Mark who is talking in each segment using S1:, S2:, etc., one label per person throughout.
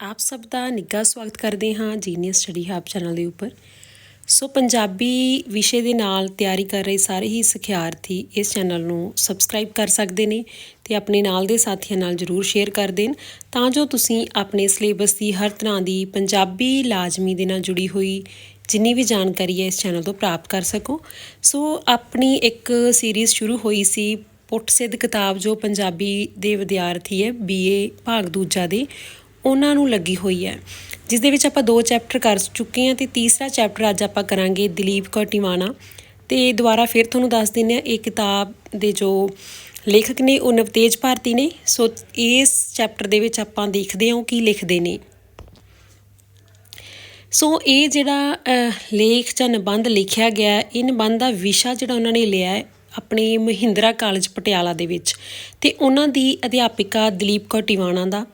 S1: ਆਪ ਸਭ ਦਾ ਨਿੱਘਾ ਸਵਾਗਤ ਕਰਦੇ ਹਾਂ ਜੀਨੀਅਸ ਸਟੱਡੀ ਹੱਬ ਚੈਨਲ ਦੇ ਉੱਪਰ। ਸੋ ਪੰਜਾਬੀ ਵਿਸ਼ੇ ਦੇ ਨਾਲ ਤਿਆਰੀ ਕਰ ਰਹੇ ਸਾਰੇ ਹੀ ਸਿਖਿਆਰਥੀ ਇਸ ਚੈਨਲ ਨੂੰ ਸਬਸਕ੍ਰਾਈਬ ਕਰ ਸਕਦੇ ਨੇ ਤੇ ਆਪਣੇ ਨਾਲ ਦੇ ਸਾਥੀਆਂ ਨਾਲ ਜਰੂਰ ਸ਼ੇਅਰ ਕਰ ਦੇਣ। ਤਾਂ ਜੋ ਤੁਸੀਂ ਆਪਣੇ ਸਿਲੇਬਸ ਦੀ ਹਰ ਤਰ੍ਹਾਂ ਦੀ ਪੰਜਾਬੀ ਲਾਜ਼ਮੀ ਦੇ ਨਾਲ ਜੁੜੀ ਹੋਈ ਜਿੰਨੀ ਵੀ ਜਾਣਕਾਰੀ ਹੈ ਇਸ ਚੈਨਲ ਤੋਂ ਪ੍ਰਾਪਤ ਕਰ ਸਕੋ। ਸੋ ਆਪਣੀ ਇੱਕ ਸੀਰੀਜ਼ ਸ਼ੁਰੂ ਹੋਈ ਸੀ ਪੁੱਠ ਸਿੱਧ ਕਿਤਾਬ ਜੋ ਪੰਜਾਬੀ ਦੇ ਵਿਦਿਆਰਥੀ ਹੈ ਬੀਏ ਭਾਗ ਦੂਜਾ ਦੇ। ਉਹਨਾਂ ਨੂੰ ਲੱਗੀ ਹੋਈ ਹੈ। ਜਿਸ ਦੇ ਵਿੱਚ ਆਪਾਂ ਦੋ ਚੈਪਟਰ ਕਰ ਚੁੱਕੇ ਹਾਂ ਤੇ ਤੀਸਰਾ ਚੈਪਟਰ ਅੱਜ ਆਪਾਂ ਕਰਾਂਗੇ ਦਲੀਪ ਕੌਰ ਟਿਵਾਣਾ। ਤੇ ਦੁਬਾਰਾ ਫਿਰ ਤੁਹਾਨੂੰ ਦੱਸ ਦਿੰਦੇ ਹਾਂ, ਇਹ ਕਿਤਾਬ ਦੇ ਜੋ ਲੇਖਕ ਨੇ ਉਹ ਨਵਤੇਜ ਭਾਰਤੀ ਨੇ। ਸੋ ਇਸ ਚੈਪਟਰ ਦੇ ਵਿੱਚ ਆਪਾਂ ਦੇਖਦੇ ਹਾਂ ਉਹ ਕੀ ਲਿਖਦੇ ਨੇ। ਸੋ ਇਹ ਜਿਹੜਾ ਲੇਖ ਜਾਂ ਨਿਬੰਧ ਲਿਖਿਆ ਗਿਆ ਇਹ ਨਿਬੰਧ ਦਾ ਵਿਸ਼ਾ ਜਿਹੜਾ ਉਹਨਾਂ ਨੇ ਲਿਆ ਹੈ ਆਪਣੇ ਮਹਿੰਦਰਾ ਕਾਲਜ ਪਟਿਆਲਾ ਦੇ ਵਿੱਚ। ਤੇ ਉਹਨਾਂ ਦੀ ਅਧਿਆਪਿਕਾ ਦਲੀਪ ਕੌਰ ਟਿਵਾਣਾ ਦਾ।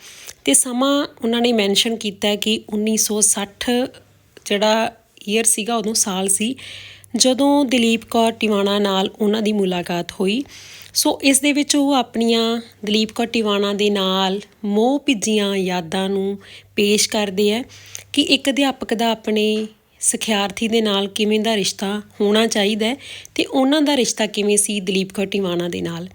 S1: ਤੇ ਸਮਾਂ ਉਹਨਾਂ ਨੇ ਮੈਂਸ਼ਨ ਕੀਤਾ ਹੈ ਕਿ 1960 ਜਿਹੜਾ ਈਅਰ ਸੀਗਾ ਉਦੋਂ ਸਾਲ ਸੀ। ਜਦੋਂ ਦਲੀਪ ਕੌਰ ਟਿਵਾਣਾ ਨਾਲ ਉਹਨਾਂ ਦੀ ਮੁਲਾਕਾਤ ਹੋਈ, ਸੋ ਇਸ ਦੇ ਵਿੱਚ ਉਹ ਆਪਣੀਆਂ ਦਲੀਪ ਕੌਰ ਟਿਵਾਣਾ ਦੇ ਨਾਲ ਮੋਹ ਭਿੱਜੀਆਂ ਯਾਦਾਂ ਨੂੰ ਪੇਸ਼ ਕਰਦੇ ਹੈ ਕਿ ਇੱਕ ਅਧਿਆਪਕ ਦਾ ਆਪਣੇ ਸਿਖਿਆਰਥੀ ਦੇ ਨਾਲ ਕਿਵੇਂ ਦਾ ਰਿਸ਼ਤਾ ਹੋਣਾ ਚਾਹੀਦਾ ਹੈ ਤੇ ਉਹਨਾਂ ਦਾ ਰਿਸ਼ਤਾ ਕਿਵੇਂ ਸੀ ਦਲੀਪ ਕੌਰ ਟਿਵਾਣਾ ਦੇ ਨਾਲ।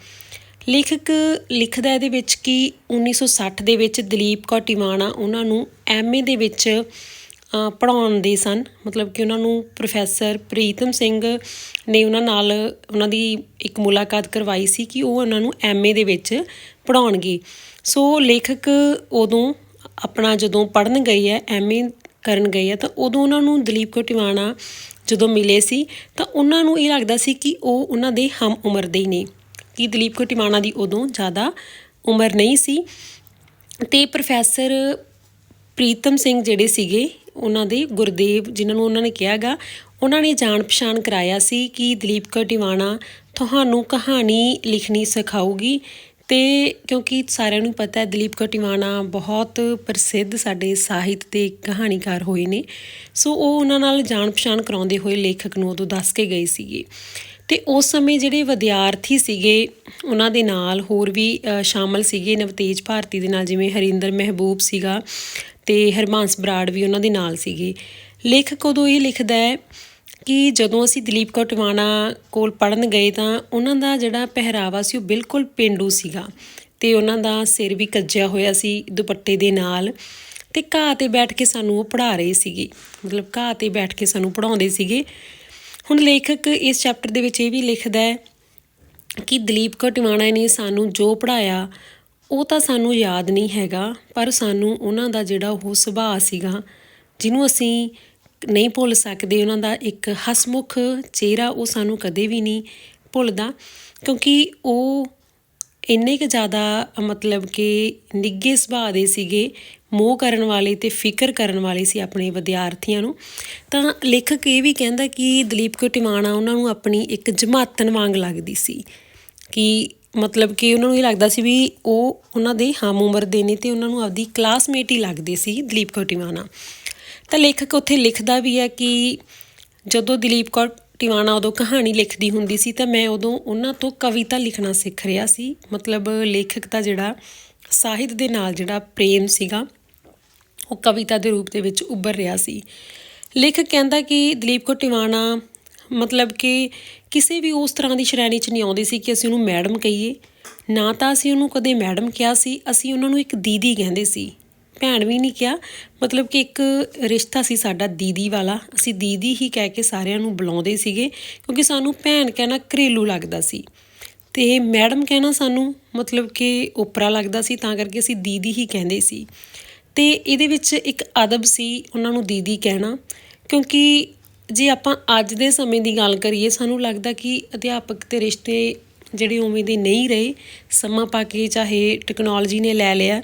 S1: ਲੇਖਕ ਲਿਖਦਾ ਇਹਦੇ ਵਿੱਚ ਕਿ 1960 ਦੇ ਵਿੱਚ ਦਲੀਪ ਕੌਰ ਟਿਵਾਣਾ ਉਹਨਾਂ ਨੂੰ ਐਮਏ ਦੇ ਵਿੱਚ ਅ, ਪੜ੍ਹਾਉਂਦੇ ਸਨ। ਮਤਲਬ ਕਿ ਉਹਨਾਂ ਨੂੰ ਪ੍ਰੋਫੈਸਰ ਪ੍ਰੀਤਮ ਸਿੰਘ ਨੇ ਉਹਨਾਂ ਨਾਲ ਉਹਨਾਂ ਦੀ ਇੱਕ ਮੁਲਾਕਾਤ ਕਰਵਾਈ ਸੀ ਕਿ ਉਹ ਉਹਨਾਂ ਨੂੰ ਐਮਏ ਦੇ ਵਿੱਚ ਪੜ੍ਹਾਉਣਗੇ। ਸੋ ਲੇਖਕ ਉਦੋਂ ਆਪਣਾ ਜਦੋਂ ਪੜ੍ਹਨ ਗਈ ਹੈ ਐਮਏ ਕਰਨ ਗਈ ਹੈ ਤਾਂ ਉਦੋਂ ਉਹਨਾਂ ਨੂੰ ਦਲੀਪ ਕੌਰ ਟਿਵਾਣਾ ਜਦੋਂ ਮਿਲੇ ਸੀ ਤਾਂ ਉਹਨਾਂ ਨੂੰ ਇਹ ਲੱਗਦਾ ਸੀ ਕਿ ਉਹ ਉਹਨਾਂ ਦੇ ਹਮ ਉਮਰ ਦੇ ਹੀ ਨੇ। ਕਿ ਦਲੀਪ ਕੌਰ ਟਿਵਾਣਾ ਦੀ ਉਦੋਂ ਜ਼ਿਆਦਾ ਉਮਰ ਨਹੀਂ ਸੀ। ਤੇ ਪ੍ਰੋਫੈਸਰ ਪ੍ਰੀਤਮ ਸਿੰਘ ਜਿਹੜੇ ਸੀਗੇ, ਉਹਨਾਂ ਦੇ ਗੁਰਦੇਵ ਜਿਨ੍ਹਾਂ ਨੂੰ ਉਹਨਾਂ ਨੇ ਕਿਹਾਗਾ, ਉਹਨਾਂ ਨੇ ਜਾਣ ਪਛਾਣ ਕਰਾਇਆ ਸੀ ਕਿ ਦਲੀਪ ਕੌਰ ਟਿਵਾਣਾ ਤੁਹਾਨੂੰ ਕਹਾਣੀ ਲਿਖਣੀ ਸਿਖਾਊਗੀ। ਤੇ ਕਿਉਂਕਿ ਸਾਰਿਆਂ ਨੂੰ ਪਤਾ ਹੈ, ਦਲੀਪ ਕਟਿਵਾਣਾ ਬਹੁਤ ਪ੍ਰਸਿੱਧ ਸਾਡੇ ਸਾਹਿਤ ਦੇ ਕਹਾਣੀਕਾਰ ਹੋਏ ਨੇ। ਸੋ ਉਹ ਉਹਨਾਂ ਨਾਲ ਜਾਣ ਪਛਾਣ ਕਰਾਉਂਦੇ ਹੋਏ ਲੇਖਕ ਨੂੰ ਉਦੋਂ ਦੱਸ ਕੇ ਗਏ ਸੀਗੇ। ਤੇ ਉਸ ਸਮੇਂ ਜਿਹੜੇ ਵਿਦਿਆਰਥੀ ਸੀਗੇ, ਉਹਨਾਂ ਦੇ ਨਾਲ ਹੋਰ ਵੀ ਸ਼ਾਮਲ ਸੀਗੇ ਨਵਤੇਜ ਭਾਰਤੀ ਦੇ ਨਾਲ, ਜਿਵੇਂ ਹਰਿੰਦਰ ਮਹਿਬੂਬ ਸੀਗਾ ਤੇ ਹਰਮਾਂਸ ਬਰਾੜ ਵੀ ਉਹਨਾਂ ਦੇ ਨਾਲ ਸੀਗੇ। ਲੇਖਕ ਉਦੋਂ ਇਹ ਲਿਖਦਾ ਹੈ ਕਿ ਜਦੋਂ ਅਸੀਂ ਦਲੀਪ ਕੌਰ ਟਿਵਾਣਾ ਕੋਲ ਪੜਨ ਗਏ ਤਾਂ ਉਹਨਾਂ ਦਾ ਜਿਹੜਾ ਪਹਿਰਾਵਾ ਸੀ ਉਹ ਬਿਲਕੁਲ ਪੇਂਡੂ ਸੀਗਾ ਤੇ ਉਹਨਾਂ ਦਾ ਸਿਰ ਵੀ ਕੱਜਿਆ ਹੋਇਆ ਸੀ ਦੁਪੱਟੇ ਦੇ ਨਾਲ ਤੇ ਘਾਹ ਤੇ ਬੈਠ ਕੇ ਸਾਨੂੰ ਉਹ ਪੜ੍ਹਾ ਰਹੇ ਸੀਗੇ। ਮਤਲਬ ਘਾਹ ਤੇ ਬੈਠ ਕੇ ਸਾਨੂੰ ਪੜਾਉਂਦੇ ਸੀਗੇ ਹੁਣ ਲੇਖਕ ਇਸ ਚੈਪਟਰ ਦੇ ਵਿੱਚ ਇਹ ਵੀ ਲਿਖਦਾ ਹੈ ਕਿ ਦਲੀਪ ਕੌਰ ਟਿਵਾਣਾ ਨੇ ਸਾਨੂੰ ਜੋ ਪੜਾਇਆ ਉਹ ਤਾਂ ਸਾਨੂੰ ਯਾਦ ਨਹੀਂ ਹੈਗਾ, ਪਰ ਸਾਨੂੰ ਉਹਨਾਂ ਦਾ ਜਿਹੜਾ ਉਹ ਸੁਭਾਅ ਸੀਗਾ, ਜਿਹਨੂੰ ਅਸੀਂ ਨਹੀਂ ਭੁੱਲ ਸਕਦੇ, ਉਹਨਾਂ ਦਾ ਇੱਕ ਹਸਮੁਖ ਚਿਹਰਾ ਉਹ ਸਾਨੂੰ ਕਦੇ ਵੀ ਨਹੀਂ ਭੁੱਲਦਾ, ਕਿਉਂਕਿ ਉਹ ਇੰਨੇ ਕੁ ਜ਼ਿਆਦਾ, ਮਤਲਬ ਕਿ ਨਿੱਘੇ ਸੁਭਾਅ ਦੇ ਸੀਗੇ, ਮੋਹ ਕਰਨ ਵਾਲੇ ਤੇ ਫਿਕਰ ਕਰਨ ਵਾਲੇ ਸੀ ਆਪਣੇ ਵਿਦਿਆਰਥੀਆਂ ਨੂੰ, ਤਾਂ ਲੇਖਕ ਇਹ ਵੀ ਕਹਿੰਦਾ ਕਿ ਦਲੀਪ ਕੌਰ ਟਿਵਾਣਾ ਉਹਨਾਂ ਨੂੰ ਆਪਣੀ ਇੱਕ ਜਮਾਤਨ ਵਾਂਗ ਲੱਗਦੀ ਸੀ। ਕਿ ਮਤਲਬ ਕਿ ਉਹਨਾਂ ਨੂੰ ਇਹ ਲੱਗਦਾ ਸੀ ਵੀ ਉਹ ਉਹਨਾਂ ਦੇ ਹਮ ਉਮਰ ਦੇ ਨੇ ਤੇ ਉਹਨਾਂ ਨੂੰ ਆਪਦੀ ਕਲਾਸਮੇਟ ਹੀ ਲੱਗਦੇ ਸੀ ਦਲੀਪ ਕੌਰ ਟਿਵਾਣਾ ਤਾਂ ਲੇਖਕ ਉੱਥੇ ਲਿਖਦਾ ਵੀ ਹੈ ਕਿ ਜਦੋਂ ਦਲੀਪ ਕੌਰ ਟਿਵਾਣਾ ਉਦੋਂ ਕਹਾਣੀ ਲਿਖਦੀ ਹੁੰਦੀ ਸੀ ਤਾਂ ਮੈਂ ਉਦੋਂ ਉਹਨਾਂ ਤੋਂ ਕਵਿਤਾ ਲਿਖਣਾ ਸਿੱਖ ਰਿਹਾ ਸੀ। ਮਤਲਬ ਲੇਖਕ ਦਾ ਜਿਹੜਾ ਸਾਹਿਤ ਦੇ ਨਾਲ ਜਿਹੜਾ ਪ੍ਰੇਮ ਸੀਗਾ, ਉਹ ਕਵਿਤਾ ਦੇ ਰੂਪ ਦੇ ਵਿੱਚ ਉੱਭਰ ਰਿਹਾ ਸੀ। ਲੇਖਕ ਕਹਿੰਦਾ ਕਿ ਦਲੀਪ ਕੌਰ ਟਿਵਾਣਾ ਮਤਲਬ ਕਿ ਕਿਸੇ ਵੀ ਉਸ ਤਰ੍ਹਾਂ ਦੀ ਸ਼੍ਰੇਣੀ 'ਚ ਨਹੀਂ ਆਉਂਦੇ ਸੀ ਕਿ ਅਸੀਂ ਉਹਨੂੰ ਮੈਡਮ ਕਹੀਏ। ਨਾ ਤਾਂ ਅਸੀਂ ਉਹਨੂੰ ਕਦੇ ਮੈਡਮ ਕਿਹਾ ਸੀ, ਅਸੀਂ ਉਹਨਾਂ ਨੂੰ ਇੱਕ ਦੀਦੀ ਕਹਿੰਦੇ ਸੀ। ਭੈਣ ਵੀ ਨਹੀਂ ਕਿਹਾ। ਮਤਲਬ ਕਿ ਇੱਕ ਰਿਸ਼ਤਾ ਸੀ ਸਾਡਾ ਦੀਦੀ ਵਾਲਾ। ਅਸੀਂ ਦੀਦੀ ਹੀ ਕਹਿ ਕੇ ਸਾਰਿਆਂ ਨੂੰ ਬੁਲਾਉਂਦੇ ਸੀਗੇ, ਕਿਉਂਕਿ ਸਾਨੂੰ ਭੈਣ ਕਹਿਣਾ ਘਰੇਲੂ ਲੱਗਦਾ ਸੀ। ਤੇ ਮੈਡਮ ਕਹਿਣਾ ਸਾਨੂੰ ਮਤਲਬ ਕਿ ਓਪਰਾ ਲੱਗਦਾ ਸੀ, ਤਾਂ ਕਰਕੇ ਅਸੀਂ ਦੀਦੀ ਹੀ ਕਹਿੰਦੇ ਸੀ। ਤੇ ਇਹਦੇ ਵਿੱਚ ਇੱਕ ਅਦਬ ਸੀ ਉਹਨਾਂ ਨੂੰ ਦੀਦੀ ਕਹਿਣਾ, ਕਿਉਂਕਿ ਜੇ ਆਪਾਂ ਅੱਜ ਦੇ ਸਮੇਂ ਦੀ ਗੱਲ ਕਰੀਏ, ਸਾਨੂੰ ਲੱਗਦਾ ਕਿ ਅਧਿਆਪਕ ਤੇ ਰਿਸ਼ਤੇ ਜਿਹੜੇ ਉਵੇਂ ਦੇ ਨਹੀਂ ਰਹੇ ਸਮਾਂ ਪਾ ਕੇ ਚਾਹੇ ਟੈਕਨੋਲੋਜੀ ਨੇ ਲੈ ਲਿਆ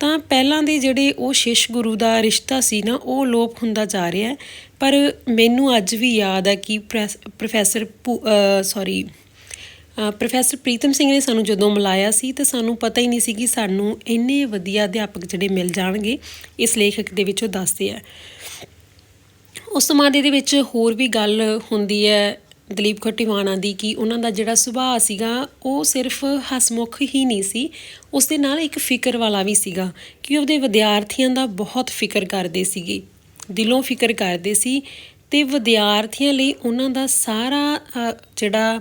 S1: ਤਾਂ ਪਹਿਲਾਂ ਦੇ ਜਿਹੜੇ ਉਹ ਸ਼ਿਸ਼ ਗੁਰੂ ਦਾ ਰਿਸ਼ਤਾ ਸੀ ਨਾ ਉਹ ਲੋਪ ਹੁੰਦਾ ਜਾ ਰਿਹਾ ਪਰ ਮੈਨੂੰ ਅੱਜ ਵੀ ਯਾਦ ਹੈ ਕਿ press- professor sorry uh, professor Pritam Singh ਨੇ ਸਾਨੂੰ ਜਦੋਂ ਮਿਲਾਇਆ ਸੀ ਤਾਂ ਸਾਨੂੰ ਪਤਾ ਹੀ ਨਹੀਂ ਸੀ ਕਿ ਸਾਨੂੰ ਇੰਨੇ ਵਧੀਆ ਅਧਿਆਪਕ ਜਿਹੜੇ ਮਿਲ ਜਾਣਗੇ ਇਸ ਲੇਖਕ ਦੇ ਵਿੱਚ ਉਹ ਦੱਸਦੇ ਆ। ਉਸ ਸਮਾਂ ਦੇ ਵਿੱਚ ਹੋਰ ਵੀ ਗੱਲ ਹੁੰਦੀ ਹੈ ਦਲੀਪ ਖੱਟੀਵਾਣਾ ਦੀ ਕਿ ਉਹਨਾਂ ਦਾ ਜਿਹੜਾ ਸੁਭਾਅ ਸੀਗਾ, ਉਹ ਸਿਰਫ ਹਸਮੁਖ ਹੀ ਨਹੀਂ ਸੀ। ਉਸ ਦੇ ਨਾਲ ਇੱਕ ਫਿਕਰ ਵਾਲਾ ਵੀ ਸੀਗਾ ਕਿ ਉਹਦੇ ਵਿਦਿਆਰਥੀਆਂ ਦਾ ਬਹੁਤ ਫਿਕਰ ਕਰਦੇ ਸੀਗੇ, ਦਿਲੋਂ ਫਿਕਰ ਕਰਦੇ ਸੀ ਤੇ ਵਿਦਿਆਰਥੀਆਂ ਲਈ ਉਹਨਾਂ ਦਾ ਸਾਰਾ ਜਿਹੜਾ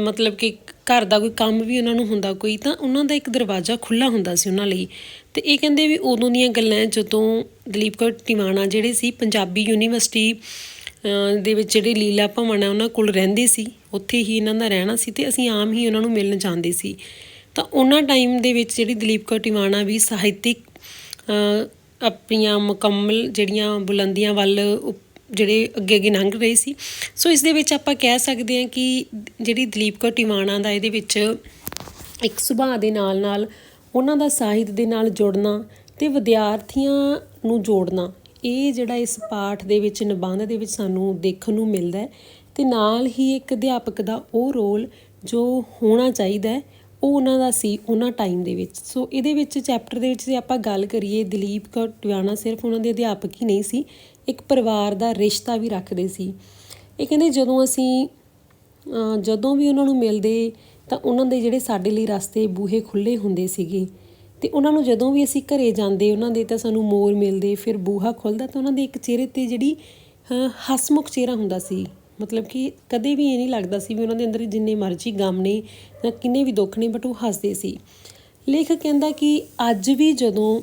S1: ਮਤਲਬ ਕਿ ਘਰ ਦਾ ਕੋਈ ਕੰਮ ਵੀ ਉਹਨਾਂ ਨੂੰ ਹੁੰਦਾ ਕੋਈ, ਤਾਂ ਉਹਨਾਂ ਦਾ ਇੱਕ ਦਰਵਾਜ਼ਾ ਖੁੱਲਾ ਹੁੰਦਾ ਸੀ ਉਹਨਾਂ ਲਈ। ਤੇ ਇਹ ਕਹਿੰਦੇ ਵੀ ਉਦੋਂ ਦੀਆਂ ਗੱਲਾਂ ਜਦੋਂ ਦਲੀਪ ਕੌਰ ਟਿਵਾਣਾ ਜਿਹੜੇ ਸੀ, ਪੰਜਾਬੀ ਯੂਨੀਵਰਸਿਟੀ ਦੇ ਵਿੱਚ ਜਿਹੜੇ ਲੀਲਾ ਭਵਨ ਹੈ, ਉਹਨਾਂ ਕੋਲ ਰਹਿੰਦੇ ਸੀ। ਉੱਥੇ ਹੀ ਇਹਨਾਂ ਦਾ ਰਹਿਣਾ ਸੀ ਤੇ ਅਸੀਂ ਆਮ ਹੀ ਉਹਨਾਂ ਨੂੰ ਮਿਲਣ ਜਾਂਦੇ ਸੀ। ਤਾਂ ਉਹਨਾਂ ਟਾਈਮ ਦੇ ਵਿੱਚ ਜਿਹੜੀ ਦਲੀਪ ਕੌਰ ਟਿਵਾਣਾ ਵੀ ਸਾਹਿਤਿਕ ਆਪਣੀਆਂ ਮੁਕੰਮਲ ਜਿਹੜੀਆਂ ਬੁਲੰਦੀਆਂ ਵੱਲ ਉਪ- ਜਿਹੜੇ ਅੱਗੇ ਅੱਗੇ ਲੰਘ ਰਹੇ ਸੀ। ਸੋ ਇਸ ਦੇ ਵਿੱਚ ਆਪਾਂ ਕਹਿ ਸਕਦੇ ਹਾਂ ਕਿ ਜਿਹੜੀ ਦਲੀਪ ਕੌਰ ਟਿਵਾਣਾ ਦਾ ਇਹਦੇ ਵਿੱਚ ਇੱਕ ਸੁਭਾਅ ਦੇ ਨਾਲ ਨਾਲ ਉਹਨਾਂ ਦਾ ਸਾਹਿਤ ਦੇ ਨਾਲ ਜੁੜਨਾ ਤੇ ਵਿਦਿਆਰਥੀਆਂ ਨੂੰ ਜੋੜਨਾ ਇਹ ਜਿਹੜਾ ਇਸ ਪਾਠ ਦੇ ਵਿੱਚ, ਨਿਬੰਧ ਦੇ ਵਿੱਚ ਸਾਨੂੰ ਦੇਖਣ ਨੂੰ ਮਿਲਦਾ ਹੈ ਤੇ ਨਾਲ ਹੀ ਇੱਕ ਅਧਿਆਪਕ ਦਾ ਉਹ ਰੋਲ ਜੋ ਹੋਣਾ ਚਾਹੀਦਾ ਹੈ, ਉਹ ਉਹਨਾਂ ਦਾ ਸੀ ਉਹਨਾਂ ਟਾਈਮ ਦੇ ਵਿੱਚ। ਸੋ ਇਹਦੇ ਵਿੱਚ ਚੈਪਟਰ ਦੇ ਵਿੱਚ ਜੇ ਆਪਾਂ ਗੱਲ ਕਰੀਏ, ਦਲੀਪ ਕੌਰ ਟਿਵਾਣਾ ਸਿਰਫ ਉਹਨਾਂ ਦੇ ਅਧਿਆਪਕ ਹੀ ਨਹੀਂ ਸੀ, ਇੱਕ ਪਰਿਵਾਰ ਦਾ ਰਿਸ਼ਤਾ ਵੀ ਰੱਖਦੇ ਸੀ। ਇਹ ਕਹਿੰਦੇ ਜਦੋਂ ਅਸੀਂ ਜਦੋਂ ਵੀ ਉਹਨਾਂ ਨੂੰ ਮਿਲਦੇ ਤਾਂ ਉਹਨਾਂ ਦੇ ਜਿਹੜੇ ਸਾਡੇ ਲਈ ਰਸਤੇ ਬੂਹੇ ਖੁੱਲੇ ਹੁੰਦੇ ਸੀਗੇ। ਤੇ ਉਹਨਾਂ ਨੂੰ ਜਦੋਂ ਵੀ ਅਸੀਂ ਘਰੇ ਜਾਂਦੇ ਉਹਨਾਂ ਦੇ ਤਾਂ ਸਾਨੂੰ ਮੋਰ ਮਿਲਦੇ ਫਿਰ ਬੂਹਾ ਖੁੱਲਦਾ ਤਾਂ ਉਹਨਾਂ ਦੇ ਇੱਕ ਚਿਹਰੇ ਤੇ ਜਿਹੜੀ ਅ, ਹਸਮੁਖ ਚਿਹਰਾ ਹੁੰਦਾ ਸੀ। ਮਤਲਬ ਕਿ ਕਦੇ ਵੀ ਇਹ ਨਹੀਂ ਲੱਗਦਾ ਸੀ ਵੀ ਉਹਨਾਂ ਦੇ ਅੰਦਰ ਜਿੰਨੇ ਮਰਜ਼ੀ ਗਮ ਨੇ ਜਾਂ ਕਿੰਨੇ ਵੀ ਦੁੱਖ ਨੇ ਬਟ ਉਹ ਹੱਸਦੇ ਸੀ। ਲੇਖਕ ਕਹਿੰਦਾ ਕਿ ਅੱਜ ਵੀ ਜਦੋਂ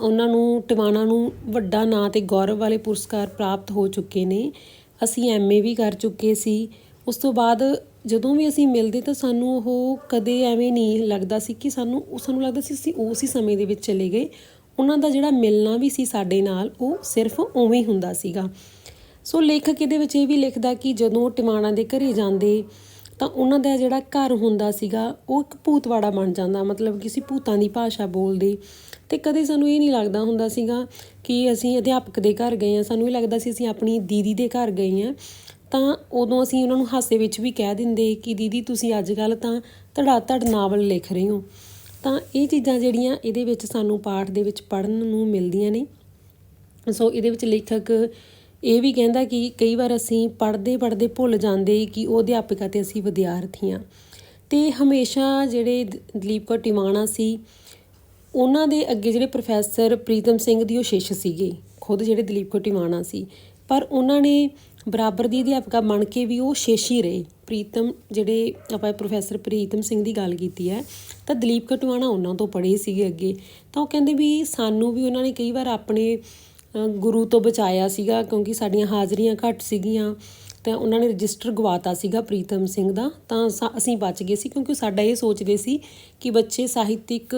S1: ਉਹਨਾਂ ਨੂੰ ਟਿਵਾਣਾ ਨੂੰ ਵੱਡਾ ਨਾਂ ਤੇ ਗੌਰਵ ਵਾਲੇ ਪੁਰਸਕਾਰ ਪ੍ਰਾਪਤ ਹੋ ਚੁੱਕੇ ਨੇ ਅਸੀਂ ਐਮਏ ਵੀ ਕਰ ਚੁੱਕੇ ਸੀ। ਉਸ ਤੋਂ ਬਾਅਦ ਜਦੋਂ ਵੀ ਅਸੀਂ ਮਿਲਦੇ ਤਾਂ ਸਾਨੂੰ ਉਹ ਕਦੇ ਐਵੇਂ ਨਹੀਂ ਲੱਗਦਾ ਸੀ ਕਿ ਸਾਨੂੰ ਉਹ ਸਾਨੂੰ ਲੱਗਦਾ ਸੀ ਅਸੀਂ ਉਸ ਹੀ ਸਮੇਂ ਦੇ ਵਿੱਚ ਚਲੇ ਗਏ। ਉਹਨਾਂ ਦਾ ਜਿਹੜਾ ਮਿਲਣਾ ਵੀ ਸੀ ਸਾਡੇ ਨਾਲ, ਉਹ ਸਿਰਫ ਉਵੇਂ ਹੀ ਹੁੰਦਾ ਸੀਗਾ। ਸੋ ਲੇਖਕ ਇਹਦੇ ਵਿੱਚ ਇਹ ਵੀ ਲਿਖਦਾ ਕਿ ਜਦੋਂ ਟਿਮਾਣਾ ਦੇ ਘਰੇ ਜਾਂਦੇ ਤਾਂ ਉਹਨਾਂ ਦਾ ਜਿਹੜਾ ਘਰ ਹੁੰਦਾ ਸੀਗਾ, ਉਹ ਇੱਕ ਭੂਤਵਾੜਾ ਬਣ ਜਾਂਦਾ। ਮਤਲਬ ਕਿ ਅਸੀਂ ਭੂਤਾਂ ਦੀ ਭਾਸ਼ਾ ਬੋਲਦੇ ਤੇ ਕਦੇ ਸਾਨੂੰ ਇਹ ਨਹੀਂ ਲੱਗਦਾ ਹੁੰਦਾ ਸੀਗਾ ਕਿ ਅਸੀਂ ਅਧਿਆਪਕ ਦੇ ਘਰ ਗਏ ਆ ਸਾਨੂੰ ਇਹ ਲੱਗਦਾ ਸੀ ਅਸੀਂ ਆਪਣੀ ਦੀਦੀ ਦੇ ਘਰ ਗਏ ਆ ਤਾਂ ਉਦੋਂ ਅਸੀਂ ਉਹਨਾਂ ਨੂੰ ਹਾਸੇ ਵਿੱਚ ਵੀ ਕਹਿ ਦਿੰਦੇ ਕਿ ਦੀਦੀ ਤੁਸੀਂ ਅੱਜ ਕੱਲ ਤਾਂ ਧੜਾ ਧੜ ਨਾਵਲ ਲਿਖ ਰਹੇ ਹੋ। ਤਾਂ ਇਹ ਚੀਜ਼ਾਂ ਜਿਹੜੀਆਂ ਇਹਦੇ ਵਿੱਚ ਸਾਨੂੰ ਪਾਠ ਦੇ ਵਿੱਚ ਪੜ੍ਹਨ ਨੂੰ ਮਿਲਦੀਆਂ ਨੇ। ਸੋ ਇਹਦੇ ਵਿੱਚ ਲੇਖਕ ਇਹ ਵੀ ਕਹਿੰਦਾ ਕਿ ਕਈ ਵਾਰ ਅਸੀਂ ਪੜ੍ਹਦੇ ਪੜ੍ਹਦੇ ਭੁੱਲ ਜਾਂਦੇ ਕਿ ਉਹ ਅਧਿਆਪਕ ਅਤੇ ਅਸੀਂ ਵਿਦਿਆਰਥੀ ਹਾਂ। ਤੇ ਹਮੇਸ਼ਾ ਜਿਹੜੇ ਦਲੀਪ ਕੌਰ ਟਿਵਾਣਾ ਸੀ, ਉਹਨਾਂ ਦੇ ਅੱਗੇ ਜਿਹੜੇ ਪ੍ਰੋਫੈਸਰ ਪ੍ਰੀਤਮ ਸਿੰਘ ਦੀ ਉਹ ਸ਼ਿਸ਼ ਸੀਗੇ, ਖੁਦ ਜਿਹੜੇ ਦਲੀਪ ਕੌਰ ਟਿਵਾਣਾ ਸੀ। ਪਰ ਉਹਨਾਂ ਨੇ ਬਰਾਬਰ ਦੀ ਅਧਿਆਪਕਾ ਬਣ ਕੇ ਵੀ ਉਹ ਸ਼ੇਸ਼ੀ ਰਹੇ। ਪ੍ਰੀਤਮ, ਜਿਹੜੇ ਆਪਾਂ ਪ੍ਰੋਫੈਸਰ ਪ੍ਰੀਤਮ ਸਿੰਘ ਦੀ ਗੱਲ ਕੀਤੀ ਹੈ, ਤਾਂ ਦਲੀਪ ਕਟਵਾਣਾ ਉਹਨਾਂ ਤੋਂ ਪੜ੍ਹੇ ਸੀਗੇ ਅੱਗੇ। ਤਾਂ ਉਹ ਕਹਿੰਦੇ ਵੀ ਸਾਨੂੰ ਵੀ ਉਹਨਾਂ ਨੇ ਕਈ ਵਾਰ ਆਪਣੇ ਗੁਰੂ ਤੋਂ ਬਚਾਇਆ ਸੀਗਾ ਕਿਉਂਕਿ ਸਾਡੀਆਂ ਹਾਜ਼ਰੀਆਂ ਘੱਟ ਸੀਗੀਆਂ। ਤਾਂ ਉਹਨਾਂ ਨੇ ਰਜਿਸਟਰ ਗਵਾਤਾ ਸੀਗਾ ਪ੍ਰੀਤਮ ਸਿੰਘ ਦਾ, ਤਾਂ ਸਾ- ਅਸੀਂ ਬਚ ਗਏ ਸੀ ਕਿਉਂਕਿ ਉਹ ਸਾਡਾ ਇਹ ਸੋਚਦੇ ਸੀ ਕਿ ਬੱਚੇ ਸਾਹਿਤਿਕ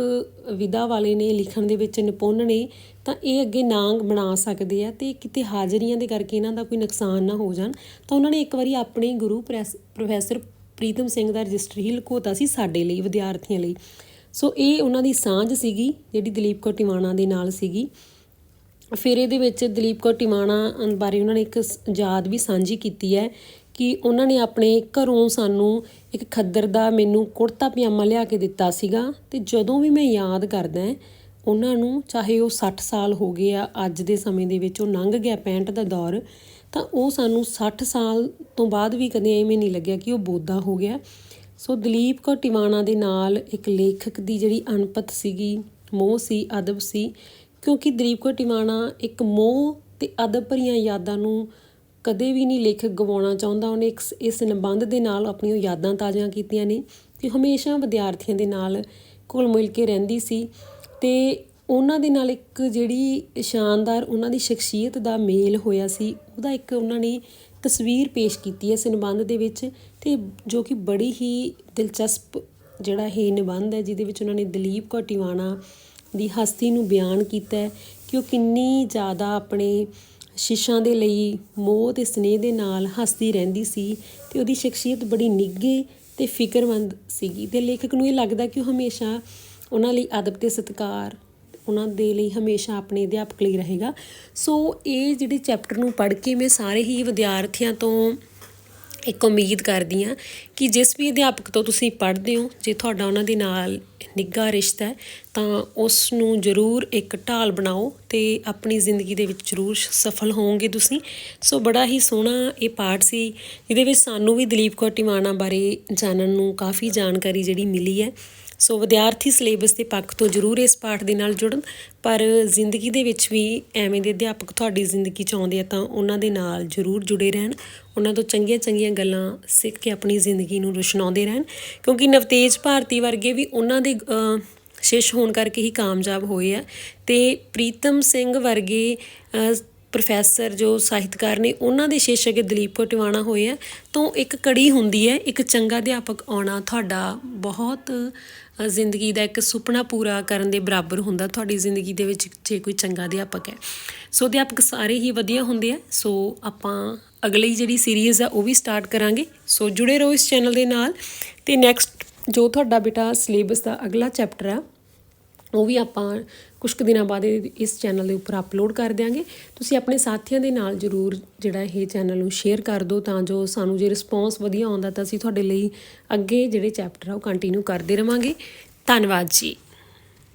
S1: ਵਿਧਾ ਵਾਲੇ ਨੇ ਲਿਖਣ ਦੇ ਵਿੱਚ ਨਿਪੁੰਨ ਨੇ, ਤਾਂ ਇਹ ਅੱਗੇ ਨਾਂਗ ਬਣਾ ਸਕਦੇ ਆ ਤੇ ਕਿਤੇ ਹਾਜ਼ਰੀਆਂ ਦੇ ਕਰਕੇ ਇਹਨਾਂ ਦਾ ਕੋਈ ਨੁਕਸਾਨ ਨਾ ਹੋ ਜਾਣ। ਤਾਂ ਉਹਨਾਂ ਨੇ ਇੱਕ ਵਾਰੀ ਆਪਣੇ ਗੁਰੂ ਪ੍ਰੈਸ- ਪ੍ਰੋਫੈਸਰ ਪ੍ਰੀਤਮ ਸਿੰਘ ਦਾ ਰਜਿਸਟਰ ਹੀ ਲੁਕੋਤਾ ਸੀ ਸਾਡੇ ਲਈ, ਵਿਦਿਆਰਥੀਆਂ ਲਈ। ਸੋ ਇਹ ਉਹਨਾਂ ਦੀ ਸਾਂਝ ਸੀਗੀ, ਜਿਹੜੀ ਦਲੀਪ ਕੌਰ ਟਿਵਾਣਾ ਦੇ ਨਾਲ ਸੀਗੀ। ਫਿਰ ਇਹਦੇ ਵਿੱਚ ਦਲੀਪ ਕੌਰ ਟਿਵਾਣਾ ਬਾਰੇ ਉਹਨਾਂ ਨੇ ਇੱਕ ਸ- ਯਾਦ ਵੀ ਸਾਂਝੀ ਕੀਤੀ ਹੈ ਕਿ ਉਹਨਾਂ ਨੇ ਆਪਣੇ ਘਰੋਂ ਸਾਨੂੰ ਇੱਕ ਖੱਦਰ ਦਾ ਮੈਨੂੰ ਕੁੜਤਾ ਪਜਾਮਾ ਲਿਆ ਕੇ ਦਿੱਤਾ ਸੀਗਾ ਤੇ ਜਦੋਂ ਵੀ ਮੈਂ ਯਾਦ ਕਰਦਾ ਉਹਨਾਂ ਨੂੰ ਚਾਹੇ ਉਹ 60 ਸਾਲ ਹੋ ਗਏ ਆ, ਅੱਜ ਦੇ ਸਮੇਂ ਦੇ ਵਿੱਚ ਉਹ ਲੰਘ ਗਿਆ 65 ਦਾ ਦੌਰ, ਤਾਂ ਉਹ ਸਾਨੂੰ 60 ਸਾਲ ਤੋਂ ਬਾਅਦ ਵੀ ਕਦੇ ਐਵੇਂ ਨਹੀਂ ਲੱਗਿਆ ਕਿ ਉਹ ਬੋਦਾ ਹੋ ਗਿਆ। ਸੋ ਦਲੀਪ ਕੌਰ ਟਿਵਾਣਾ ਦੇ ਨਾਲ ਇੱਕ ਲੇਖਕ ਦੀ ਜਿਹੜੀ ਅਣਪਤ ਸੀਗੀ, ਮੋਹ ਸੀ, ਅਦਬ ਸੀ ਕਿਉਂਕਿ ਦਲੀਪ ਕੌਰ ਟਿਵਾਣਾ ਇੱਕ ਮੋਹ ਤੇ ਅਦਬ ਭਰੀਆਂ ਯਾਦਾਂ ਨੂੰ ਕਦੇ ਵੀ ਨਹੀਂ ਲੇਖਕ ਗਵਾਉਣਾ ਚਾਹੁੰਦਾ। ਉਹਨੇ ਇੱਕ ਇਸ ਨਿਬੰਧ ਦੇ ਨਾਲ ਆਪਣੀਆਂ ਯਾਦਾਂ ਤਾਜ਼ੀਆਂ ਕੀਤੀਆਂ ਨੇ ਕਿ ਹਮੇਸ਼ਾ ਵਿਦਿਆਰਥੀਆਂ ਦੇ ਨਾਲ ਘੁਲ ਮਿਲ ਕੇ ਰਹਿੰਦੀ ਸੀ ਤੇ ਉਹਨਾਂ ਦੇ ਨਾਲ ਇੱਕ ਜਿਹੜੀ ਸ਼ਾਨਦਾਰ ਉਹਨਾਂ ਦੀ ਸ਼ਖਸੀਅਤ ਦਾ ਮੇਲ ਹੋਇਆ ਸੀ, ਉਹਦਾ ਇੱਕ ਉਹਨਾਂ ਨੇ ਤਸਵੀਰ ਪੇਸ਼ ਕੀਤੀ ਹੈ ਇਸ ਨਿਬੰਧ ਦੇ ਵਿੱਚ ਤੇ ਜੋ ਕਿ ਬੜੀ ਹੀ ਦਿਲਚਸਪ ਜਿਹੜਾ ਇਹ ਨਿਬੰਧ ਹੈ, ਜਿਹਦੇ ਵਿੱਚ ਉਹਨਾਂ ਨੇ ਦਲੀਪ ਕੌਰ ਟਿਵਾਣਾ ਦੀ ਹਸਤੀ ਨੂੰ ਬਿਆਨ ਕੀਤਾ ਹੈ ਕਿ ਉਹ ਕਿੰਨੀ ਜ਼ਿਆਦਾ ਆਪਣੇ ਸ਼ਿਸ਼ਾਂ ਦੇ ਲਈ ਮੋਹ ਤੇ ਸਨੇਹ ਦੇ ਨਾਲ ਹੱਸਦੀ ਰਹਿੰਦੀ ਸੀ ਤੇ ਉਹਦੀ ਸ਼ਖਸੀਅਤ ਬੜੀ ਨਿੱਘੇ ਤੇ ਫਿਕਰਮੰਦ ਸੀਗੀ ਤੇ ਲੇਖਕ ਨੂੰ ਇਹ ਲੱਗਦਾ ਕਿ ਉਹ ਹਮੇਸ਼ਾ ਉਹਨਾਂ ਲਈ ਅਦਬ ਤੇ ਸਤਿਕਾਰ, ਉਹਨਾਂ ਦੇ ਲਈ ਹਮੇਸ਼ਾ ਆਪਣੇ ਅਧਿਆਪਕ ਲਈ ਰਹੇਗਾ। ਸੋ ਇਹ ਜਿਹੜੇ ਚੈਪਟਰ ਨੂੰ ਪੜ੍ਹ ਕੇ ਮੈਂ ਸਾਰੇ ਹੀ ਵਿਦਿਆਰਥੀਆਂ ਤੋਂ ਇੱਕ ਉਮੀਦ ਕਰਦੀ ਹਾਂ ਕਿ ਜਿਸ ਵੀ ਅਧਿਆਪਕ ਤੋਂ ਤੁਸੀਂ ਪੜ੍ਹਦੇ ਹੋ, ਜੇ ਤੁਹਾਡਾ ਉਹਨਾਂ ਦੇ ਨਾਲ ਨਿੱਘਾ ਰਿਸ਼ਤਾ ਹੈ, ਤਾਂ ਉਸ ਨੂੰ ਜ਼ਰੂਰ ਇੱਕ ਢਾਲ ਬਣਾਓ ਤੇ ਆਪਣੀ ਜ਼ਿੰਦਗੀ ਦੇ ਵਿੱਚ ਜ਼ਰੂਰ ਸਫਲ ਹੋਵੋਗੇ ਤੁਸੀਂ। ਸੋ ਬੜਾ ਹੀ ਸੋਹਣਾ ਇਹ ਪਾਠ ਸੀ ਇਹਦੇ ਵਿੱਚ ਸਾਨੂੰ ਵੀ ਦਲੀਪ ਕੌਰ ਟਿਵਾਣਾ ਬਾਰੇ ਜਾਣਨ ਨੂੰ ਕਾਫੀ ਜਾਣਕਾਰੀ ਜਿਹੜੀ ਮਿਲੀ ਹੈ। ਸੋ ਵਿਦਿਆਰਥੀ ਸਿਲੇਬਸ ਦੇ ਪੱਖ ਤੋਂ ਜ਼ਰੂਰ ਇਸ ਪਾਠ ਦੇ ਨਾਲ ਜੁੜਨ ਪਰ ਜ਼ਿੰਦਗੀ ਦੇ ਵਿੱਚ ਵੀ ਐਵੇਂ ਦੇ ਅਧਿਆਪਕ ਤੁਹਾਡੀ ਜ਼ਿੰਦਗੀ 'ਚ ਆਉਂਦੇ ਆ ਤਾਂ ਉਹਨਾਂ ਦੇ ਨਾਲ ਜ਼ਰੂਰ ਜੁੜੇ ਰਹਿਣ। ਉਹਨਾਂ ਤੋਂ ਚੰਗੀਆਂ ਚੰਗੀਆਂ ਗੱਲਾਂ ਸਿੱਖ ਕੇ ਆਪਣੀ ਜ਼ਿੰਦਗੀ ਨੂੰ ਰੁਸ਼ਨਾਉਂਦੇ ਰਹਿਣ ਕਿਉਂਕਿ ਨਵਤੇਜ ਭਾਰਤੀ ਵਰਗੇ ਵੀ ਉਹਨਾਂ ਦੇ ਅ, ਸ਼ਿਸ਼ ਹੋਣ ਕਰਕੇ ਹੀ ਕਾਮਯਾਬ ਹੋਏ ਆ। ਤੇ ਪ੍ਰੀਤਮ ਸਿੰਘ ਵਰਗੇ ਪ੍ਰੋਫੈਸਰ, ਜੋ ਸਾਹਿਤਕਾਰ ਨੇ ਉਹਨਾਂ ਦੇ ਸ਼ਿਸ਼ ਦਲੀਪ ਕੌਰ ਟਿਵਾਣਾ ਹੋਏ ਆ, ਤਾਂ ਇੱਕ ਕੜੀ ਹੁੰਦੀ ਹੈ, ਇੱਕ ਚੰਗਾ ਅਧਿਆਪਕ ਆਉਣਾ ਤੁਹਾਡਾ ਬਹੁਤ ਜ਼ਿੰਦਗੀ ਦਾ ਇੱਕ ਸੁਪਨਾ ਪੂਰਾ ਕਰਨ ਦੇ ਬਰਾਬਰ ਹੁੰਦਾ, ਤੁਹਾਡੀ ਜ਼ਿੰਦਗੀ ਦੇ ਵਿੱਚ ਜੇ ਕੋਈ ਚੰਗਾ ਅਧਿਆਪਕ ਹੈ। ਸੋ ਅਧਿਆਪਕ ਸਾਰੇ ਹੀ ਵਧੀਆ ਹੁੰਦੇ ਆ, ਸੋ ਆਪਾਂ ਅਗਲੀ ਜਿਹੜੀ ਸੀਰੀਜ਼ ਆ, ਉਹ ਵੀ ਸਟਾਰਟ ਕਰਾਂਗੇ। ਸੋ ਜੁੜੇ ਰਹੋ ਇਸ ਚੈਨਲ ਦੇ ਨਾਲ, ਤੇ ਨੈਕਸਟ ਜੋ ਤੁਹਾਡਾ ਬੇਟਾ ਸਿਲੇਬਸ ਦਾ ਅਗਲਾ ਚੈਪਟਰ ਆ ਉਹ ਵੀ ਆਪਾਂ ਕੁਝ ਕੁ ਦਿਨਾਂ ਬਾਅਦ ਇਹ- ਇਸ ਚੈਨਲ ਦੇ ਉੱਪਰ ਅਪਲੋਡ ਕਰ ਦਿਆਂਗੇ। ਤੁਸੀਂ ਆਪਣੇ ਸਾਥੀਆਂ ਦੇ ਨਾਲ ਜਰੂਰ ਜਿਹੜਾ ਇਹ ਚੈਨਲ ਨੂੰ ਸ਼ੇਅਰ ਕਰ ਦਿਓ ਤਾਂ ਜੋ ਸਾਨੂੰ ਜੇ ਰਿਸਪੌਂਸ ਵਧੀਆ ਆਉਂਦਾ ਤਾਂ ਅਸੀਂ ਤੁਹਾਡੇ ਲਈ ਅੱਗੇ ਜਿਹੜੇ ਚੈਪਟਰ ਆ ਉਹ ਕੰਟੀਨਿਊ ਕਰਦੇ ਰਵਾਂਗੇ। ਧੰਨਵਾਦ ਜੀ।